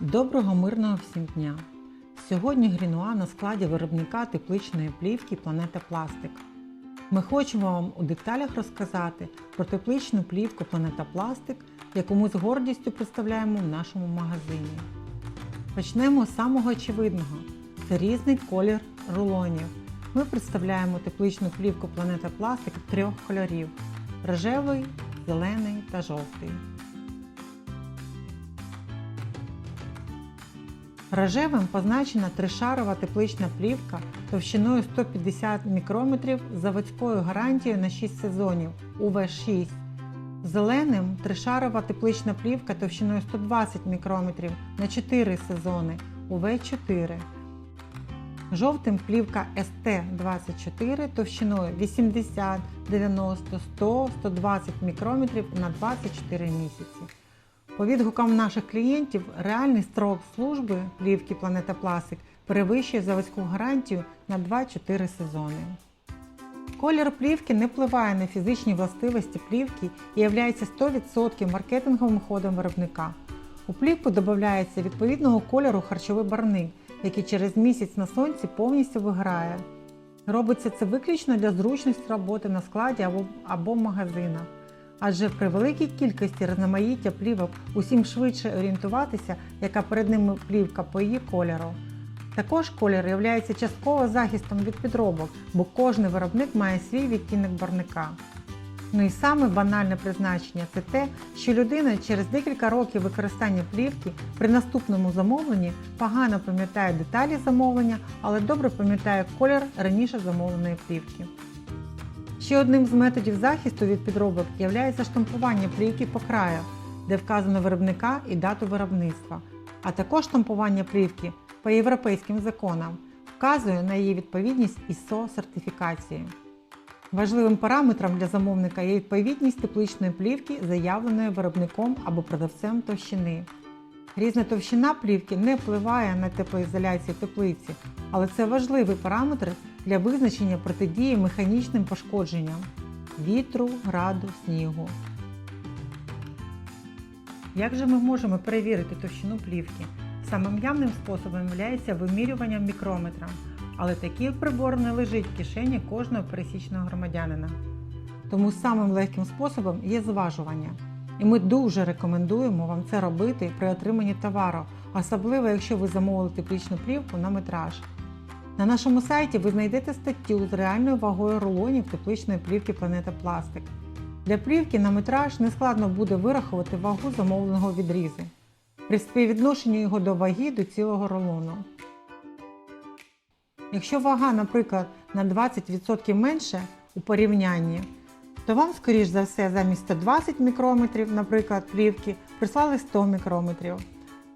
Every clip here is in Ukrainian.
Доброго мирного всім дня! Сьогодні Грінуа на складі виробника тепличної плівки Планета Пластик. Ми хочемо вам у деталях розказати про тепличну плівку Планета Пластик, яку ми з гордістю представляємо в нашому магазині. Почнемо з самого очевидного: це різний колір рулонів. Ми представляємо тепличну плівку Планета Пластик трьох кольорів: рожевий, зелений та жовтий. Рожевим позначена тришарова теплична плівка товщиною 150 мікрометрів з заводською гарантією на 6 сезонів УВ6. Зеленим тришарова теплична плівка товщиною 120 мікрометрів на 4 сезони УВ4. Жовтим плівка СТ24 товщиною 80, 90, 100, 120 мікрометрів на 24 місяці. По відгукам наших клієнтів, реальний строк служби плівки Планета Пластик перевищує заводську гарантію на 2-4 сезони. Колір плівки не впливає на фізичні властивості плівки і є 100% маркетинговим ходом виробника. У плівку додається відповідного кольору харчовий барник, який через місяць на сонці повністю виграє. Робиться це виключно для зручності роботи на складі або, або магазинах адже при великій кількості різноманіття плівок усім швидше орієнтуватися, яка перед ними плівка по її кольору. Також колір є частково захистом від підробок, бо кожен виробник має свій відтінок барника. Ну і саме банальне призначення це те, що людина через декілька років використання плівки при наступному замовленні погано пам'ятає деталі замовлення, але добре пам'ятає колір раніше замовленої плівки. Ще одним з методів захисту від підробок є штампування плівки по краю, де вказано виробника і дату виробництва, а також штампування плівки по європейським законам, вказує на її відповідність ISO сертифікації. Важливим параметром для замовника є відповідність тепличної плівки, заявленої виробником або продавцем товщини. Різна товщина плівки не впливає на теплоізоляцію теплиці, але це важливий параметр для визначення протидії механічним пошкодженням вітру, граду, снігу. Як же ми можемо перевірити товщину плівки? Самим явним способом є вимірювання мікрометром, але такий прибор не лежить в кишені кожного пересічного громадянина. Тому самим легким способом є зважування. І ми дуже рекомендуємо вам це робити при отриманні товару, особливо якщо ви замовили теплічну плівку на метраж. На нашому сайті ви знайдете статтю з реальною вагою рулонів тепличної плівки Планета Пластик. Для плівки на метраж нескладно буде вирахувати вагу замовленого відрізу при співвідношенні його до ваги до цілого рулону. Якщо вага, наприклад, на 20% менше у порівнянні, то вам, скоріш за все, замість 120 мікрометрів, наприклад, плівки, прислали 100 мікрометрів.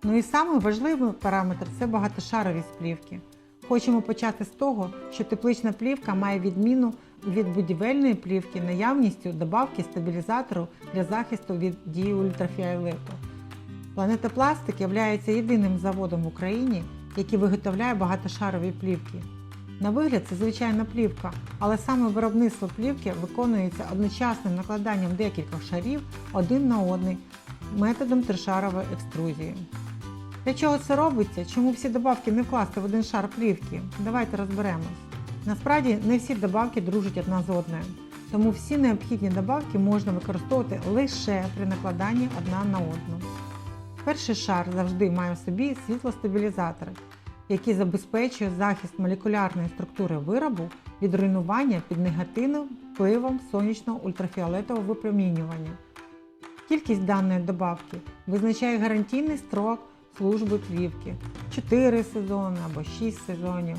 Ну і самий важливий параметр це багатошаровість плівки. Хочемо почати з того, що теплична плівка має відміну від будівельної плівки наявністю добавки стабілізатору для захисту від дії ультрафіолету. Планета Пластик є єдиним заводом в Україні, який виготовляє багатошарові плівки. На вигляд це звичайна плівка, але саме виробництво плівки виконується одночасним накладанням декількох шарів один на один методом тришарової екструзії. Для чого це робиться? Чому всі добавки не вкласти в один шар плівки? Давайте розберемось. Насправді не всі добавки дружать одна з одною, тому всі необхідні добавки можна використовувати лише при накладанні одна на одну. Перший шар завжди має в собі світлостабілізатори, який забезпечує захист молекулярної структури виробу від руйнування під негативним впливом сонячного ультрафіолетового випромінювання. Кількість даної добавки визначає гарантійний строк служби плівки 4 сезони або 6 сезонів.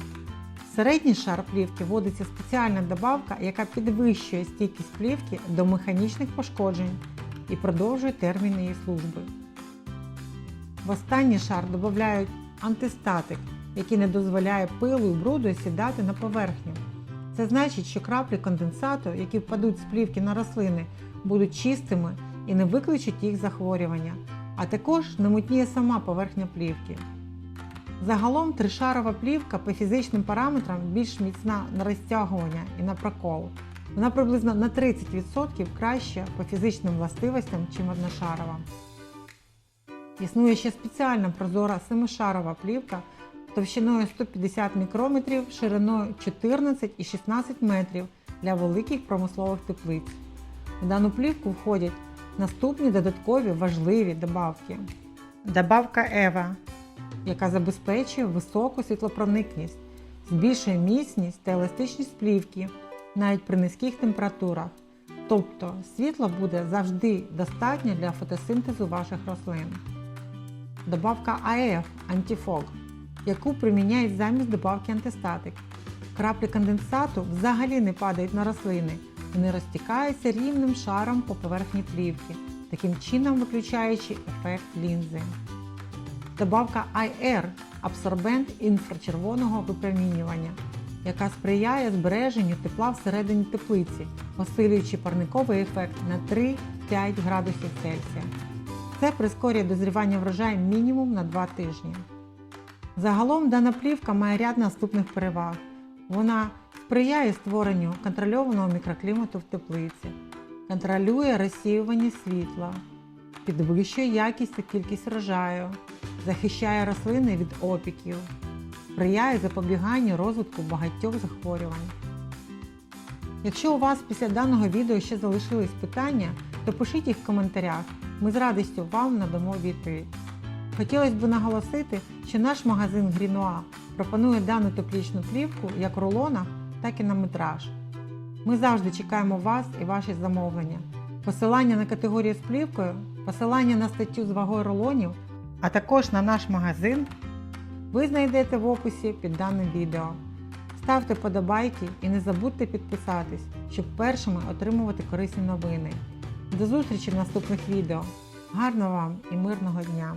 Середній шар плівки вводиться спеціальна добавка, яка підвищує стійкість плівки до механічних пошкоджень і продовжує термін її служби. В останній шар додають антистатик, який не дозволяє пилу і бруду сідати на поверхню. Це значить, що краплі конденсату, які впадуть з плівки на рослини, будуть чистими і не викличуть їх захворювання, а також не мутніє сама поверхня плівки. Загалом тришарова плівка по фізичним параметрам більш міцна на розтягування і на прокол. Вона приблизно на 30% краща по фізичним властивостям, чим одношарова. Існує ще спеціальна прозора семишарова плівка товщиною 150 мікрометрів, шириною 14 і 16 метрів для великих промислових теплиць. В дану плівку входять наступні додаткові важливі добавки. Добавка EVA, яка забезпечує високу світлопроникність, збільшує міцність та еластичність плівки навіть при низьких температурах. Тобто світла буде завжди достатньо для фотосинтезу ваших рослин. Добавка AF Antifog, яку приміняють замість добавки антистатик. Краплі конденсату взагалі не падають на рослини, вони розтікаються рівним шаром по поверхні плівки, таким чином виключаючи ефект лінзи. Добавка IR абсорбент інфрачервоного випромінювання, яка сприяє збереженню тепла всередині теплиці, посилюючи парниковий ефект на 3-5 градусів Цельсія. Це прискорює дозрівання врожаю мінімум на 2 тижні. Загалом дана плівка має ряд наступних переваг. Вона сприяє створенню контрольованого мікроклімату в теплиці, контролює розсіювання світла, підвищує якість та кількість врожаю, захищає рослини від опіків, сприяє запобіганню розвитку багатьох захворювань. Якщо у вас після даного відео ще залишились питання, то пишіть їх в коментарях. Ми з радістю вам надамо відповідь. Хотілося б наголосити, що наш магазин Grinoa пропонує дану теплічну плівку як в рулонах, так і на метраж. Ми завжди чекаємо вас і ваші замовлення. Посилання на категорію з плівкою, посилання на статтю з вагою рулонів, а також на наш магазин ви знайдете в описі під даним відео. Ставте подобайки і не забудьте підписатись, щоб першими отримувати корисні новини. До зустрічі в наступних відео. Гарного вам і мирного дня!